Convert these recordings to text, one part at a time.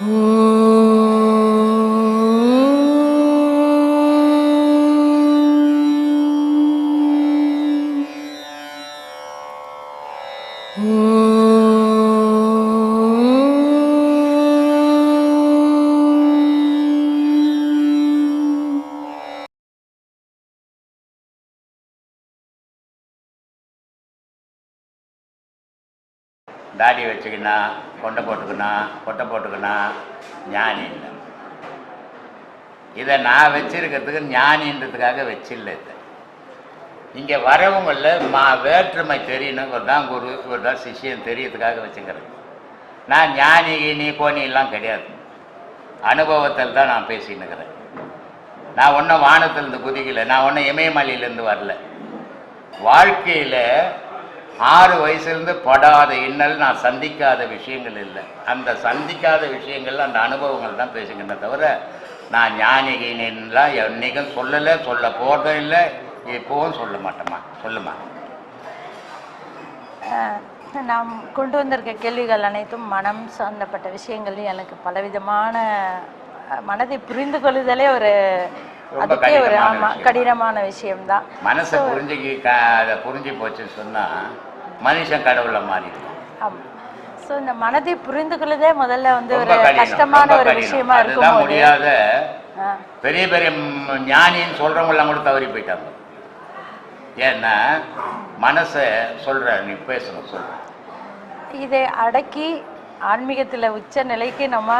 தாடி வச்சுக்கினா கொட்டை ஞானி இல்லை. இதை நான் வச்சிருக்கிறதுக்கு ஞானின்றதுக்காக வச்சில்ல இதை. இங்கே வரவங்களில் மா வேற்றுமை தெரியணும் தான் குரு ஒரு தான் சிஷியம் தெரியறதுக்காக வச்சுக்கிறது. நான் ஞானி நீ கோணிலாம் கிடையாது. அனுபவத்தில் தான் நான் பேசினுக்கிறேன் இருக்கிறேன். நான் ஒன்றும் வானத்திலேருந்து குதிக்கலை. நான் ஒன்றும் இமயமலையிலேருந்து வரல. வாழ்க்கையில் ஆறு வயசுலேருந்து படாத இன்னல் நான் சந்திக்காத விஷயங்கள் இல்லை. அந்த சந்திக்காத விஷயங்கள் அந்த அனுபவங்கள் தான் பேசுகின்ற தவிர நான் ஞானிகின்லாம் என்னைக்கும் சொல்லலை சொல்ல போகிறதும் இல்லை இப்போவும் சொல்ல மாட்டேம்மா சொல்லுமா நாம் கொண்டு வந்திருக்க கேள்விகள் அனைத்தும் மனம் சம்பந்தப்பட்ட விஷயங்கள். எனக்கு பலவிதமான மனதை புரிந்து கொள்ளுதலே ஒரு அதுக்கே ஒரு கடினமான ஆமா விஷயம். கடினமான விஷயம்தான். மனசை அதை புரிஞ்சு போச்சுன்னு சொன்னால் மனுஷன் கடவுளை மாறிடுவான். ஆமா. ஸோ இந்த மனதை புரிந்து கொள்ளுதே முதல்ல வந்து ஒரு கஷ்டமான ஒரு. விஷயமா இருக்கும்போது முடியாத பெரிய பெரிய ஞானின்னு சொல்கிறவங்களாம் கூட தவறி போயிட்டாங்க. ஏன்னா மனசை சொல்கிற நீ பேசணும் சொல்ற இதை அடக்கி ஆன்மீகத்துல உச்ச நிலைக்கு நம்ம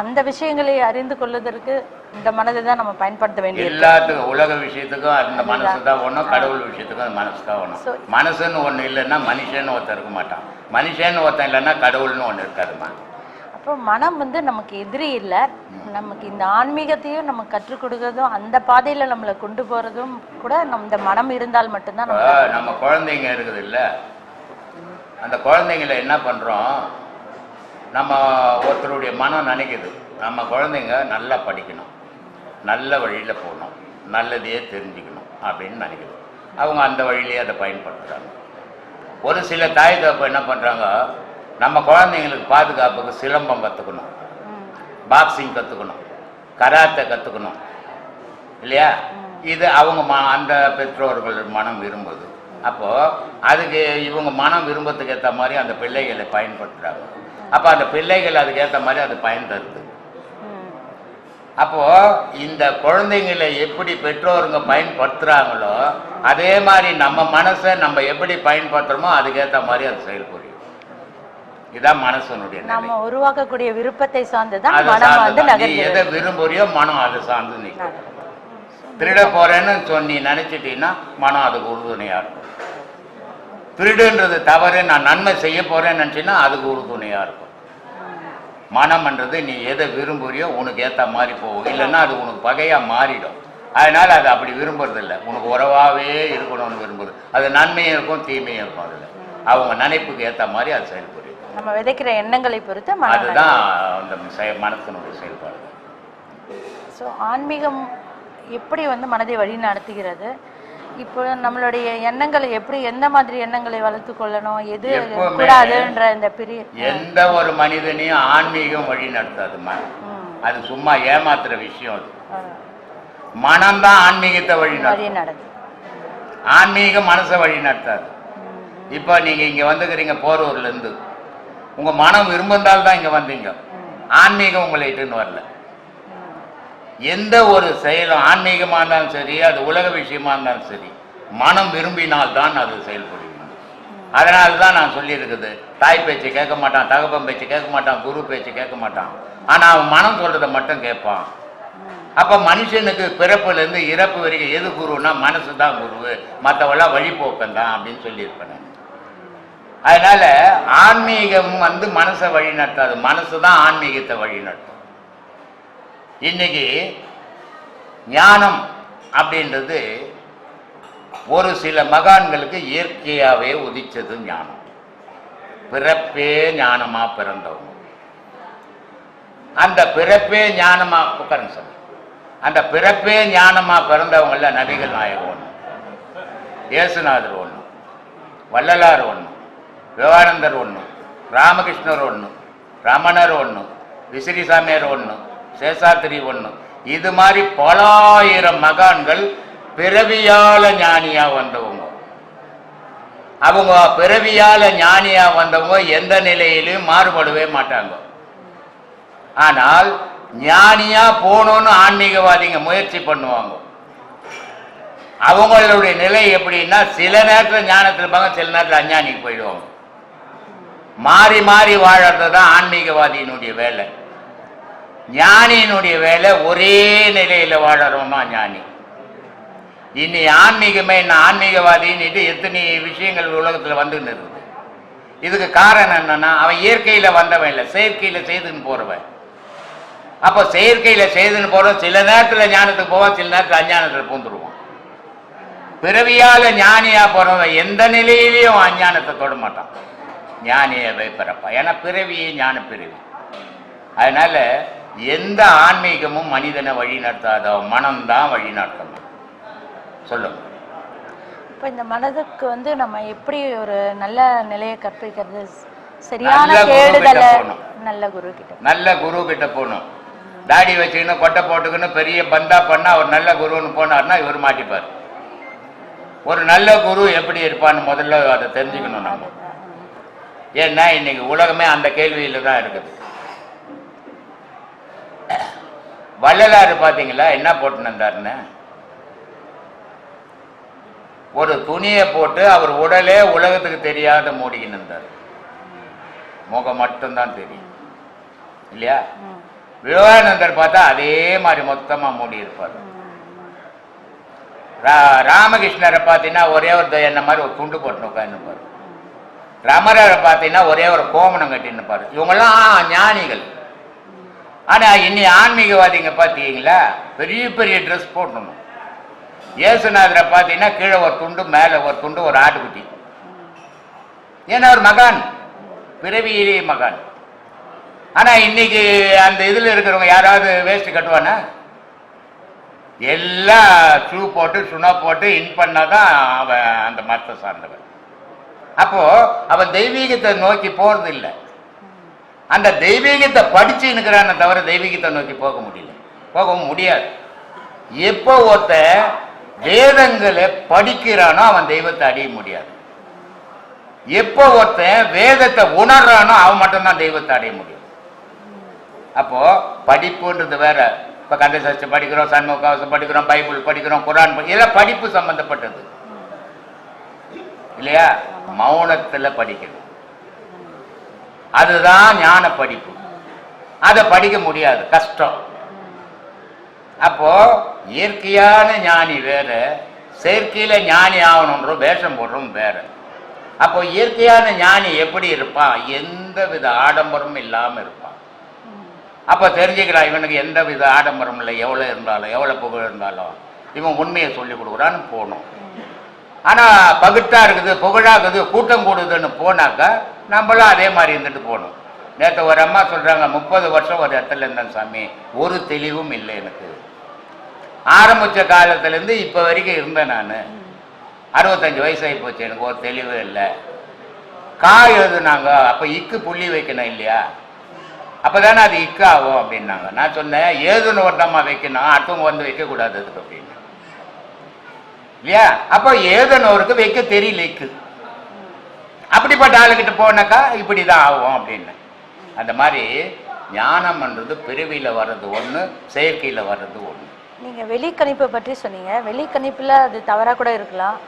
அந்த விஷயங்களை அறிந்து கொள்வதற்கு இந்த மனதை தான் நம்ம பயன்படுத்த வேண்டியது எல்லாத்துக்கும் உலக விஷயத்துக்கும் அந்த மனசு தான் ஒன்றும் கடவுள் விஷயத்துக்கும் அந்த மனசு தான் ஒன்றும் மனசுன்னு ஒன்று இல்லைன்னா மனுஷன்னு ஒருத்தன் இருக்க மாட்டான். மனுஷன்னு ஒருத்தன் இல்லைன்னா கடவுள்னு ஒன்று இருக்காதுமா அப்போ மனம் வந்து நமக்கு எதிரி இல்லை. நமக்கு இந்த ஆன்மீகத்தையும் நம்ம கற்றுக் கொடுக்கறதும் அந்த பாதையில நம்மளை கொண்டு போறதும் கூட நம்ம இந்த மனம் இருந்தால் மட்டும்தான் நம்ம குழந்தைங்க இருக்குது இல்லை. அந்த குழந்தைங்கள என்ன பண்ணுறோம் நம்ம ஒருத்தருடைய மனம் நினைக்குது. நம்ம குழந்தைங்க நல்லா படிக்கணும். நல்ல வழியில் போகணும். நல்லதையே தெரிஞ்சுக்கணும் அப்படின்னு நினைக்கிறோம் அவங்க அந்த வழியிலேயே அதை பயன்படுத்துகிறாங்க ஒரு சில தாய் தகப்ப என்ன பண்ணுறாங்க நம்ம குழந்தைங்களுக்கு பாதுகாப்புக்கு சிலம்பம் கற்றுக்கணும் பாக்ஸிங் கற்றுக்கணும் கராத்தை கற்றுக்கணும் இல்லையா? இது அவங்க ம அந்த பெற்றோர்கள் மனம் விரும்புது. அப்போது அதுக்கு இவங்க மனம் விரும்பத்துக்கு ஏற்ற மாதிரி அந்த பிள்ளைகளை பயன்படுத்துகிறாங்க அப்போ அந்த பிள்ளைகள் அதுக்கேற்ற மாதிரி அது பயன் தருது அப்போது இந்த குழந்தைங்களை எப்படி பெற்றோருங்க பயன்படுத்துகிறாங்களோ அதே மாதிரி நம்ம மனசை நம்ம எப்படி பயன்படுத்துகிறோமோ அதுக்கேற்ற மாதிரி அது செயல்புரியும் இதான் மனசனுடைய நம்ம உருவாக்கக்கூடிய விருப்பத்தை சார்ந்துதான் மனம் வந்து எதை விரும்புறியோ மனம் அதை சார்ந்து நிற்கும். திருட போறேன்னு சொன்னி நினைச்சிட்டீங்கன்னா மனம் அதுக்கு உறுதுணையா இருக்கும். திருடுன்றது தவறு நான் நன்மை செய்ய போறேன்னு நினைச்சீங்கன்னா அதுக்கு உறுதுணையா இருக்கும். மனம்ன்றது நீ எதை விரும்புறியோ உனக்கு ஏத்த மாதிரி போகும். இல்லைன்னா அது உனக்கு பகையா மாறிடும். அதனால அது அப்படி விரும்புறது இல்லை உனக்கு உறவாவே இருக்கணும்னு விரும்புது அது நன்மையும் இருக்கும் தீமையும் இருக்கும் அதுல. அவங்க நினைப்புக்கு ஏத்த மாதிரி அது செயல்புரியும் நம்ம விதைக்கிற எண்ணங்களை பொறுத்து அதுதான் அந்த மனத்தினுடைய செயல்பாடு. ஸோ ஆன்மீகம் எப்படி வந்து மனதை வழி நடத்துகிறது? இப்போ நம்மளுடைய எண்ணங்களை எப்படி எந்த மாதிரி எண்ணங்களை வளர்த்து கொள்ளணும் எது எப்பவுமே கூடாதுன்ற இந்த பெரிய எந்த ஒரு மனிதனையும் ஆன்மீகம் வழி நடத்தாதுமா அது சும்மா ஏமாத்துற விஷயம் அது. மனம்தான் ஆன்மீகத்தை வழி வழி நடத்தும். நடத்து. ஆன்மீகம் மனசை வழி நடத்தாது. இப்போ நீங்க இங்க வந்துக்கிறீங்க போரூர்ல இருந்து உங்க மனம் விரும்பினால் தான் இங்க வந்தீங்க. ஆன்மீகம் உங்களை இட்டுன்னு வரல. எந்த ஒரு செயலும் ஆன்மீகமாக இருந்தாலும் சரி அது உலக விஷயமா இருந்தாலும் சரி மனம் விரும்பினால் தான் அது செயல்படுகிறது. அதனால தான் நான் சொல்லியிருக்குது தாய் பேச்சு கேட்க மாட்டான் தகப்பன் பேச்சு கேட்க மாட்டான் குரு பேச்சு கேட்க மாட்டான். ஆனால் அவன் மனம் சொல்றதை மட்டும் கேட்பான். அப்போ மனுஷனுக்கு பிறப்புலேருந்து இறப்பு வரைக்கும் எது குருன்னா மனசு தான் குரு. மற்றவெல்லாம் வழிபோக்கம் தான் அப்படின்னு சொல்லியிருப்பேன் அதனால் அதனால ஆன்மீகம் வந்து மனசை வழி நடத்தாது மனசு தான் ஆன்மீகத்தை வழி நடத்தும் இன்னைக்கு ஞானம் அப்படின்றது ஒரு சில மகான்களுக்கு இயற்கையாகவே உதிச்சது ஞானம். பிறப்பே ஞானமா பிறந்தவங்க. அந்த பிறப்பே ஞானமா உட்காருங்க சார். அந்த பிறப்பே ஞானமா பிறந்தவங்கள நபிகள் நாயகம் ஒன்று இயேசுநாதர் ஒன்று வள்ளலார் ஒன்று விவானந்தர் ஒன்று ராமகிருஷ்ணர் ஒன்று ரமணர் ஒன்று விசிறிசாமியார் ஒன்று சேஷாத்திரி ஒன்று இது மாதிரி பலாயிரம் மகான்கள் பிறவியால ஞானியா வந்தவங்க. அவங்க பிறவியால ஞானியா வந்தவங்க எந்த நிலையிலும் மாறுபடவே மாட்டாங்க. ஆனால் ஞானியா போகணும்னு ஆன்மீகவாதிங்க முயற்சி பண்ணுவாங்க. அவங்களுடைய நிலை எப்படின்னா சில நேரத்தில் ஞானத்தில் இருப்பாங்க சில நேரத்தில் அஞ்ஞானிக்கு போயிடுவாங்க. மாறி மாறி வாழறது தான் ஆன்மீகவாதியினுடைய வேலை. ஞானியினுடைய வேலை ஒரே நிலையில வாழறோமா ஞானி? இனி ஆன்மீகமே என்ன? ஆன்மீகவாதின்னுட்டு எத்தனை விஷயங்கள் உலகத்தில் வந்துன்னு இருக்குது. இதுக்கு காரணம் என்னன்னா அவன் இயற்கையில வந்தவன் இல்லை செயற்கையில செய்துன்னு போறவன். அப்போ செயற்கையில செய்துன்னு போகிறோம் சில நேரத்துல ஞானத்துக்கு போவான் சில நேரத்துல அஞ்ஞானத்துல பூந்துருவான். பிறவியால ஞானியா போறவன் எந்த நிலையிலையும் அஞ்ஞானத்தை தொட மாட்டான். ஞானியவே பிறப்பான் ஏன்னா பிறவியே ஞான பிறவி. அதனால எந்த ஆன்மீகமும் மனிதனை வழி நடத்தாத மனம்தான் வழி நடத்தணும் சொல்லுங்க இப்போ இந்த மனதுக்கு வந்து நம்ம எப்படி ஒரு நல்ல நிலையை கற்பிக்கிறது? சரியான போகணும். நல்ல குரு கிட்ட நல்ல குரு கிட்ட போகணும். தாடி வச்சுக்கின்னு கொட்டை போட்டுக்கின்னு பெரிய பந்தா பண்ணா ஒரு நல்ல குருன்னு போனார்னா இவர் மாட்டிப்பார். ஒரு நல்ல குரு எப்படி இருப்பான்னு முதல்ல அதை தெரிஞ்சுக்கணும் நம்ம. ஏன்னா இன்னைக்கு உலகமே அந்த கேள்வியில தான் இருக்குது. வள்ளலாறு பார்த்தீங்களா என்ன போட்டுன்னு இருந்தாருன்னு ஒரு துணியை போட்டு அவர் உடலே உலகத்துக்கு தெரியாத மூடிக்கின்னு இருந்தார் முகம் மட்டும்தான் தெரியும். இல்லையா? விவேகானந்தர் பார்த்தா அதே மாதிரி மொத்தமா மூடி இருப்பார் ரா- ராமகிருஷ்ணரை பார்த்தீங்கன்னா ஒரே ஒரு த- என்ன மாதிரி ஒரு துண்டு போட்டு உட்காந்துப்பார் ரமரரை பார்த்தீங்கன்னா ஒரே ஒரு கோமணம் கட்டின்னு பாரு இவங்கெல்லாம் ஞானிகள். ஆனா இன்னி ஆன்மீகவாதிங்க பார்த்தீங்களா பெரிய பெரிய ட்ரெஸ் போடணும். இயேசுநாதரை பார்த்தீங்கன்னா கீழே ஒரு துண்டு மேலே ஒரு துண்டு ஒரு ஆட்டுக்குட்டி. ஏன்னா ஒரு மகான். பிறவியிலே மகான். ஆனால் இன்னைக்கு அந்த இதில் இருக்கிறவங்க யாராவது வேஸ்ட்டு கட்டுவானா? எல்லாம் ஷூ போட்டு சுனா போட்டு இன் பண்ணாதான் அவன் அந்த மரத்தை சார்ந்தவன். அப்போது அவன் தெய்வீகத்தை நோக்கி போகிறது இல்லை அந்த தெய்வீகத்தை படிச்சு இருக்கிறான தவிர தெய்வீகத்தை நோக்கி போக முடியல. போகவும் முடியாது. எப்போ ஒருத்தன் வேதங்களை படிக்கிறானோ அவன் தெய்வத்தை அடைய முடியாது. எப்போ ஒருத்தன் வேதத்தை உணர்றானோ அவன் மட்டும்தான் தெய்வத்தை அடைய முடியும். அப்போ படிப்புன்றது வேற. இப்போ கந்த சஷ்டி படிக்கிறோம் சண்முக கவசம் படிக்கிறோம் பைபிள் படிக்கிறோம் குரான் இதெல்லாம் படிப்பு சம்பந்தப்பட்டது. இல்லையா? மௌனத்துல படிக்கணும். அதுதான் ஞான படிப்பு. அதை படிக்க முடியாது. கஷ்டம். அப்போ இயற்கையான ஞானி வேற செயற்கையில ஞானி ஆகணுன்ற வேஷம் போடுறோம் வேற. அப்போ இயற்கையான ஞானி எப்படி இருப்பான்? எந்த வித ஆடம்பரமும் இல்லாம இருப்பான். அப்ப தெரிஞ்சுக்கிறான் இவனுக்கு எந்த வித ஆடம்பரம் இல்லை. எவ்வளவு இருந்தாலும் எவ்வளவு புகழ் இருந்தாலும். இவன் உண்மையை சொல்லி கொடுக்குறான்னு போகணும். ஆனா பகுட்டா இருக்குது புகழாக இருக்குது கூட்டம் கூடுதுன்னு போனாக்கா நம்மளும் அதே மாதிரி இருந்துட்டு போகணும். நேற்று ஒரு அம்மா சொல்கிறாங்க முப்பது வருஷம் ஒரு இடத்துல இருந்தேன் சாமி. ஒரு தெளிவும் இல்லை எனக்கு. ஆரம்பித்த காலத்துலேருந்து இப்போ வரைக்கும் இருந்தேன் நான். அறுபத்தஞ்சு வயசாகி போச்சு எனக்கு ஒரு தெளிவு இல்லை. கா எழுதுனாங்க அப்போ இக்கு புள்ளி வைக்கணும் இல்லையா? அப்பதானே அது இக்கு ஆகும் அப்படின்னாங்க. நான் சொன்னேன் ஏதுன்னு ஒட்டமாக வைக்கணும் அடுத்தவங்க வந்து வைக்கக்கூடாது அதுக்கு அப்படின்னு. இல்லையா? அப்போ ஏதனோருக்கு வைக்க தெரியல இக்கு. அப்படிப்பட்ட ஆளுகிட்ட போனாக்கா இப்படிதான் ஆகும் அப்படின்னு. அந்த மாதிரி ஞானம்ன்றது பிறவியில வர்றது ஒண்ணு செயற்கையில வர்றது ஒண்ணு. நீங்க வெளிக்கணிப்பை பற்றி சொன்னீங்க. வெளிக்கணிப்புல அது தவறா கூட இருக்கலாம்.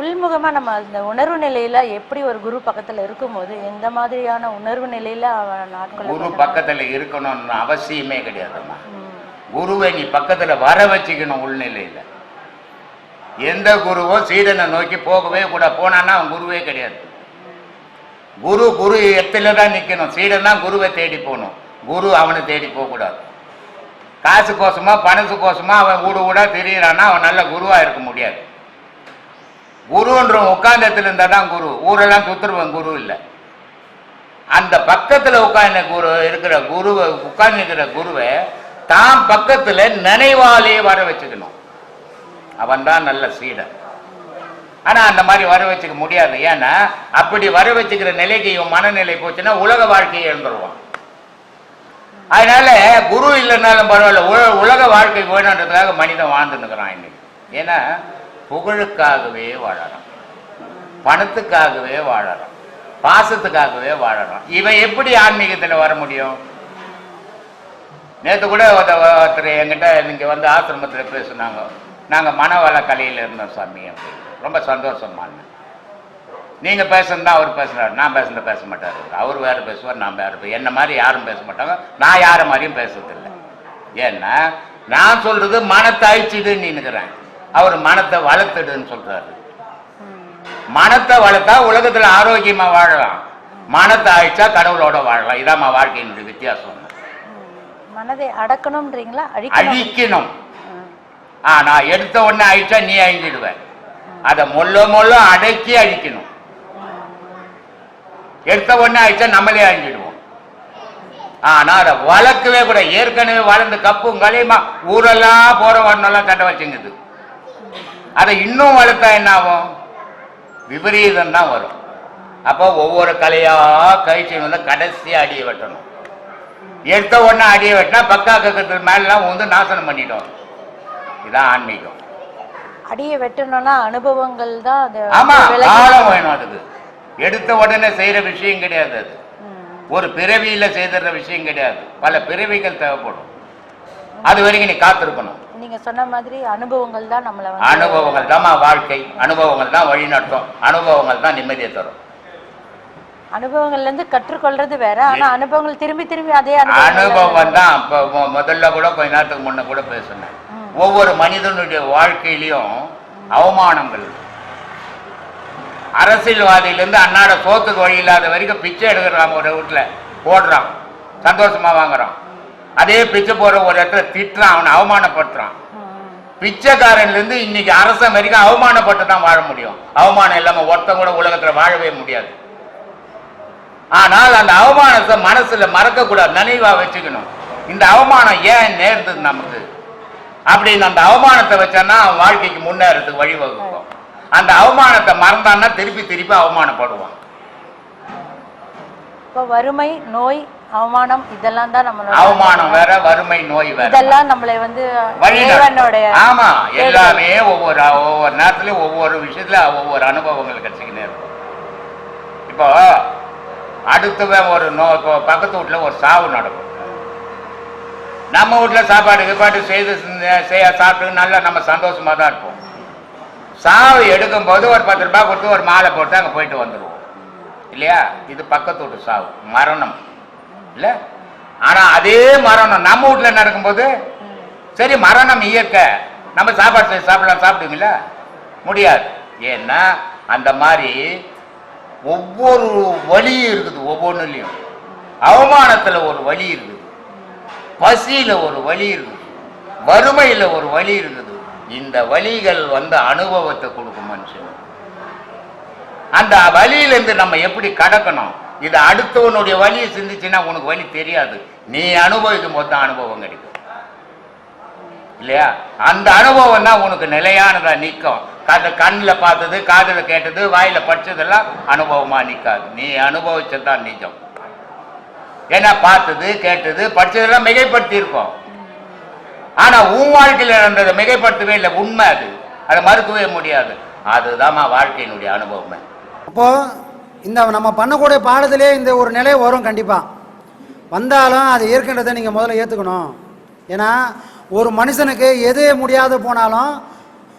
உள்முகமா நம்ம அந்த உணர்வு நிலையில எப்படி ஒரு குரு பக்கத்துல இருக்கும்போது எந்த மாதிரியான உணர்வு நிலையில அவன் நாட்கள் குரு பக்கத்துல இருக்கணும்னு அவசியமே கிடையாதும்மா குருவை நீ பக்கத்துல வர வச்சுக்கணும் உள்நிலையில. எந்த குருவோ சீடனை நோக்கி போகவே கூட போனான்னா அவன் குருவே கிடையாது. குரு குரு இடத்துல தான் நிற்கணும் சீடன்னா தான் குருவை தேடி போகணும். குரு அவனை தேடி போகக்கூடாது. காசு கோசமா பணசு கோசமா அவன் வீடு வீடா திரியிறான்னா அவன் நல்ல குருவாக இருக்க முடியாது. குருன்ற உட்காந்தத்தில் இடத்துல இருந்தா தான் குரு. ஊரெல்லாம் சுற்றுருவன் குரு இல்லை. அந்த பக்கத்தில் உட்கார்ந்த குரு இருக்கிற குருவை உட்கார்ந்து இருக்கிற குருவை தான் பக்கத்தில் நினைவாலே வர வச்சுக்கணும். அவன் தான் நல்ல சீடன். ஆனால் அந்த மாதிரி வர வச்சுக்க முடியாது. ஏன்னா அப்படி வர வச்சுக்கிற நிலைக்கு இவன் மனநிலை போச்சுன்னா உலக வாழ்க்கையை எழுந்துருவான் அதனால குரு இல்லைனாலும் பரவாயில்ல உல- உலக வாழ்க்கை வேணுன்றதுக்காக மனிதன் வாழ்ந்துருக்கிறான் இன்னைக்கு. ஏன்னா புகழுக்காகவே வாழறான். பணத்துக்காகவே வாழறான். பாசத்துக்காகவே வாழறான். இவன் எப்படி ஆன்மீகத்தில் வர முடியும்? நேற்று கூட ஒருத்தர் என்கிட்ட இங்கே வந்து ஆசிரமத்தில் பேசுனாங்க நாங்கள் மனவள கலையில் இருந்தோம் சாமி அப்படின்னு. ரொம்ப சந்தோஷமானேன் நீங்கள் பேசுனதா அவர் பேசுறாரு நான் பேசுனத பேச மாட்டார். அவர் வேறு பேசுவார் நான் வேறு என்ன மாதிரி யாரும் பேச மாட்டாங்க. நான் யாரை மாதிரியும் பேசுறதில்லை. ஏன்னா நான் சொல்றது மனத்தை அழிச்சிடுன்னு நினைக்கிறேன் அவர் மனத்தை வளர்த்துடுன்னு சொல்றாரு. மனத்தை வளர்த்தா உலகத்துல ஆரோக்கியமா வாழலாம். மனத்தை அழிச்சா கடவுளோட வாழலாம். இதாம்மா வாழ்க்கையினுடைய வித்தியாசம். மனதை அடக்கணும்ன்றீங்களா? அழிக்கணும். ம். ஆனா எடுத்த உடனே அழிச்சா நீ அழிஞ்சிடுவ. அதை மொல்ல மொல்ல அடக்கி அழிக்கணும். எடுத்த உடனே அழிச்சா நம்மளே அழிஞ்சிடுவோம். ஆனா அதை வளர்க்கவே கூட ஏற்கனவே வளர்ந்து கப்பும் கலையுமா ஊரெல்லாம் போற வரணும்லாம் தட்டை வச்சுங்குது. அதை இன்னும் வளர்த்தா என்ன ஆகும் விபரீதம் தான் வரும். அப்போ ஒவ்வொரு கலையா கழிச்சு வந்து கடைசியா அடியை வெட்டணும். எடுத்த உடனே அடியை வெட்டினா பக்கா கக்கத்து மேலாம் வந்து நாசனம் பண்ணிட்டோம். இதான் ஆன்மீகம். அடியை வெட்டணும்னா அனுபவங்கள் தான் அது ஆமா காலம் வேணும் அதுக்கு எடுத்த உடனே செய்யற விஷயம் கிடையாது அது. ஒரு பிறவியில செய்துற விஷயம் கிடையாது. பல பிறவிகள் தேவைப்படும். அது வரைக்கும் நீ காத்திருக்கணும். நீங்க சொன்ன மாதிரி அனுபவங்கள் தான் நம்மள அனுபவங்கள் தான் வாழ்க்கை. அனுபவங்கள் தான் வழி நடத்தும். அனுபவங்கள் தான் நிம்மதியை தரும். அனுபவங்கள்ல இருந்து கற்றுக்கொள்றது வேற. ஆனா அனுபவங்கள் திரும்பி திரும்பி அதே அனுபவம் தான். முதல்ல கூட கொஞ்ச நேரத்துக்கு முன்ன கூட பேசினேன். ஒவ்வொரு மனிதனுடைய வாழ்க்கையிலையும் அவமானங்கள். அரசியல்வாதியிலேருந்து அன்னாட சோத்துக்கு வழி இல்லாத வரைக்கும் பிச்சை எடுக்கிறான் ஒரு வீட்டில் போடுறான். சந்தோஷமாக வாங்குறான். அதே பிச்சை போடுற ஒரு இடத்துல திட்டுறான். அவனை அவமானப்படுத்துறான். பிச்சைக்காரன்லேருந்து இன்னைக்கு அரசன் வரைக்கும் அவமானப்பட்டு தான் வாழ முடியும். அவமானம் இல்லாமல் ஒருத்தன் கூட உலகத்தில் வாழவே முடியாது. ஆனால் அந்த அவமானத்தை மனசில் மறக்கக்கூடாது. நினைவாக வச்சுக்கணும். இந்த அவமானம் ஏன் நேர்ந்தது நமக்கு? அப்படின்னு அந்த அவமானத்தை வச்சான்னா அவன் வாழ்க்கைக்கு முன்னேறதுக்கு வழிவகுக்கும். அந்த அவமானத்தை மறந்தான்னா திருப்பி திருப்பி அவமானப்படுவான். இப்போ வறுமை நோய் அவமானம் இதெல்லாம் தான் நம்மளோட அவமானம் வேற வறுமை நோய் வேற. இதெல்லாம் நம்மளை வந்து இறைவனுடைய ஆமா எல்லாமே ஒவ்வொரு ஒவ்வொரு நேரத்துலயும் ஒவ்வொரு விஷயத்துல ஒவ்வொரு அனுபவங்கள் கிடைச்சிக்கினே இருக்கும். இப்போ அடுத்தவன் ஒரு நோ பக்கத்து வீட்டுல ஒரு சாவு நடக்கும். நம்ம வீட்டில் சாப்பாடு கீப்பாடு செய்து செய்ய சாப்பிட்டு நல்லா நம்ம சந்தோஷமாக தான் இருப்போம். சாவு எடுக்கும் போது ஒரு பத்து ரூபாய் கொடுத்து ஒரு மாலை போட்டு அங்கே போயிட்டு வந்துடுவோம் இல்லையா? இது பக்கத்து வீட்டு சாவு மரணம். இல்லை? ஆனால் அதே மரணம் நம்ம வீட்டில் நடக்கும்போது? சரி மரணம் இயற்கை. நம்ம சாப்பாடு செய்து சாப்பிடலாம் சாப்பிடுவீங்களா? முடியாது. ஏன்னா அந்த மாதிரி ஒவ்வொரு வழியும் இருக்குது ஒவ்வொன்றுலையும் அவமானத்தில் ஒரு வழி இருக்குது. பசியில் ஒரு வழி இருக்குது வறுமையில் ஒரு வழி இருக்குது இந்த வழிகள் வந்து அனுபவத்தை கொடுக்கும் மனுஷன். அந்த வழியிலேருந்து நம்ம எப்படி கடக்கணும்? இது அடுத்தவனுடைய வழியை சிந்திச்சுன்னா உனக்கு வலி தெரியாது. நீ அனுபவிக்கும் போது தான் அனுபவம் கிடைக்கும். இல்லையா? அந்த அனுபவம் தான் உனக்கு நிலையானதா நிற்கும். கதை கண்ணில் பார்த்தது காதில் கேட்டது வாயில படிச்சதெல்லாம் அனுபவமா நிற்காது. நீ அனுபவிச்சது தான் நிஜம். ஏன்னா பார்த்தது கேட்டது படிச்சதெல்லாம் மிகைப்படுத்தி இருக்கோம் ஆனா உன் வாழ்க்கையில் நடந்ததை மிகைப்படுத்தவே இல்லை உண்மை அது. அதை மறுக்கவே முடியாது. அதுதாம்மா வாழ்க்கையினுடைய அனுபவமே. அப்போ இந்த நம்ம பண்ணக்கூடிய பாடத்திலே இந்த ஒரு நிலை வரும் கண்டிப்பாக வந்தாலும் அது ஏற்கின்றதை நீங்கள் முதல்ல ஏற்றுக்கணும் ஏன்னா ஒரு மனுஷனுக்கு எது முடியாது போனாலும்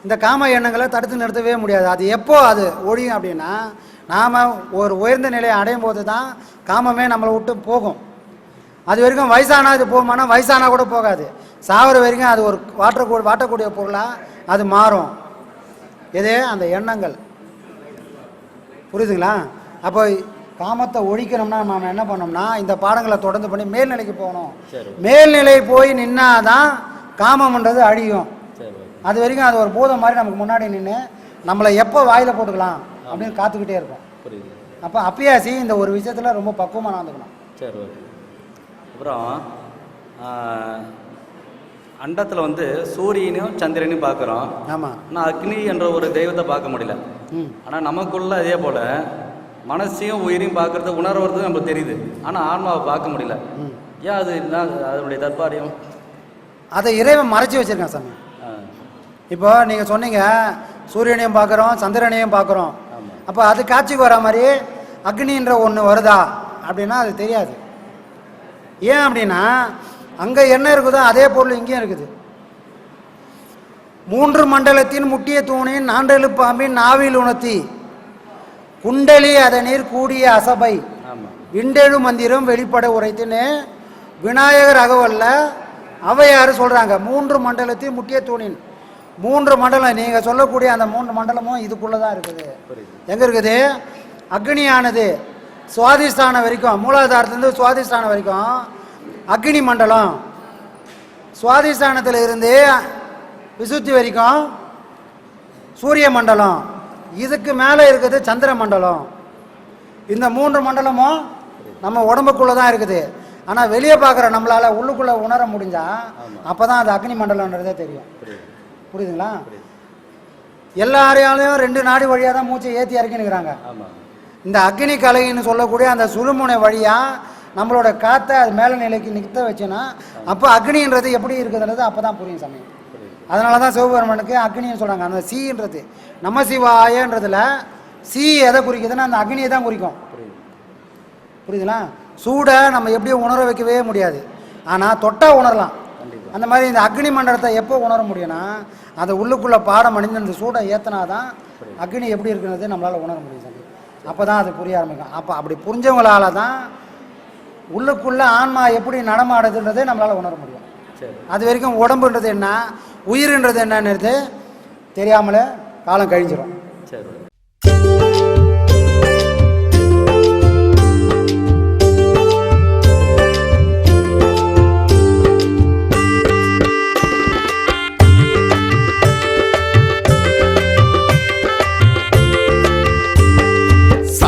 இந்த காம எண்ணங்களை தடுத்து நிறுத்தவே முடியாது. அது எப்போ அது ஒழியும் அப்படின்னா நாம் ஒரு உயர்ந்த நிலையை அடையும் போது தான் காமமே நம்மளை விட்டு போகும். அது வரைக்கும் வயசானா இது போகுமானா வயசானா கூட போகாது. சாவர வரைக்கும் அது ஒரு வாட்டக்கூடிய வாட்டக்கூடிய பொருளாக அது மாறும். எது? அந்த எண்ணங்கள். புரியுதுங்களா? அப்போ காமத்தை ஒழிக்கணும்னா நாம் என்ன பண்ணோம்னா இந்த பாடங்களை தொடர்ந்து பண்ணி மேல்நிலைக்கு போகணும். மேல்நிலை போய் நின்னாதான் காமம்ன்றது அழியும். அது வரைக்கும் அது ஒரு பூதம் மாதிரி நமக்கு முன்னாடி நின்று நம்மளை எப்போ வாயில போட்டுக்கலாம்? அப்படின்னு காத்துக்கிட்டே இருக்கும் புரியுது. அப்போ அப்பியாசி இந்த ஒரு விஷயத்துல ரொம்ப பக்குவமாக நடந்துக்கணும். சரி ஓகே. அப்புறம் அண்டத்தில் வந்து சூரியனையும் சந்திரனையும் பார்க்குறோம் ஆமாம் ஆனால் அக்னி என்ற ஒரு தெய்வத்தை பார்க்க முடியல. ஆனால் நமக்குள்ள அதே போல் மனசையும் உயிரையும் பார்க்கறது உணர்வது நமக்கு தெரியுது. ஆனால் ஆன்மாவை பார்க்க முடியல. ஏன் அது என்ன அதனுடைய தற்பாரியம்? அதை இறைவன் மறைச்சி வச்சிருக்கான் சாமி. இப்போ நீங்கள் சொன்னீங்க சூரியனையும் பார்க்குறோம் சந்திரனையும் பார்க்குறோம். அப்போ அது காட்சிக்கு வர மாதிரி அக்னின்ற ஒன்று வருதா? அப்படின்னா அது தெரியாது. ஏன் அப்படின்னா அங்கே என்ன இருக்குதோ அதே பொருள் இங்கேயும் இருக்குது. மூன்று மண்டலத்தின் முட்டிய தூணின் நாண்டெழு பாம்பின் நாவில் உணர்த்தி குண்டலி அதனீர் கூடிய அசபை விண்டெழு மந்திரம் வெளிப்பட உரைத்துன்னு விநாயகர் அகவல்ல அவையார் சொல்கிறாங்க மூன்று மண்டலத்தின் முட்டிய தூணின். மூன்று மண்டலம் நீங்கள் சொல்லக்கூடிய அந்த மூன்று மண்டலமும் இதுக்குள்ளே தான் இருக்குது எங்கே இருக்குது? அக்னியானது. சுவாதிஷ்டானம் வரைக்கும் மூலாதாரத்துலேருந்து சுவாதிஷ்டானம் வரைக்கும் அக்னி மண்டலம். சுவாதிஷ்டானத்தில் இருந்து விசுத்தி வரைக்கும் சூரிய மண்டலம். இதுக்கு மேலே இருக்குது சந்திர மண்டலம். இந்த மூன்று மண்டலமும் நம்ம உடம்புக்குள்ளே தான் இருக்குது. ஆனால் வெளியே பார்க்குற நம்மளால் உள்ளுக்குள்ளே உணர முடிஞ்சா அப்போ தான் அது அக்னி மண்டலம்ன்றதே தெரியும். புரியுது. புரியுதுங்களா? எல்லாரையாலையும் ரெண்டு நாடி வழியாக தான் மூச்சை ஏற்றி இறக்கினுக்கிறாங்க இந்த அக்னி கலைன்னு சொல்லக்கூடிய அந்த சுழுமுனை வழியாக நம்மளோட காற்றை அது மேல நிலைக்கு நிறுத்த வச்சுன்னா அப்போ அக்னின்றது எப்படி இருக்குதுன்றது அப்போ தான் புரியும் சமயம் அதனால தான் சிவபெருமனுக்கு அக்னின்னு சொல்கிறாங்க அந்த சீன்றது. நம்ம சிவாயன்றதுல சி எதை குறிக்குதுன்னா அந்த அக்னியை தான் குறிக்கும். புரியுது. புரியுதுங்களா? சூடை நம்ம எப்படியும் உணர வைக்கவே முடியாது. ஆனால் தொட்டா உணரலாம். அந்த மாதிரி இந்த அக்னி மண்டலத்தை எப்போ உணர முடியும்னா அதை உள்ளுக்குள்ளே பாடம் அணிந்து அந்த சூடை ஏற்றினா தான் அக்னி எப்படி இருக்குன்றது நம்மளால் உணர முடியும் சாமி. அப்போ தான் அது புரிய ஆரம்பிக்கும். அப்போ அப்படி புரிஞ்சவங்களால தான் உள்ளுக்குள்ளே ஆன்மா எப்படி நடமாடுதுன்றதை நம்மளால் உணர முடியும். சரி. அது வரைக்கும் உடம்புன்றது என்ன உயிர்ன்றது என்னன்றது தெரியாமலே காலம் கழிஞ்சிரும். சரி.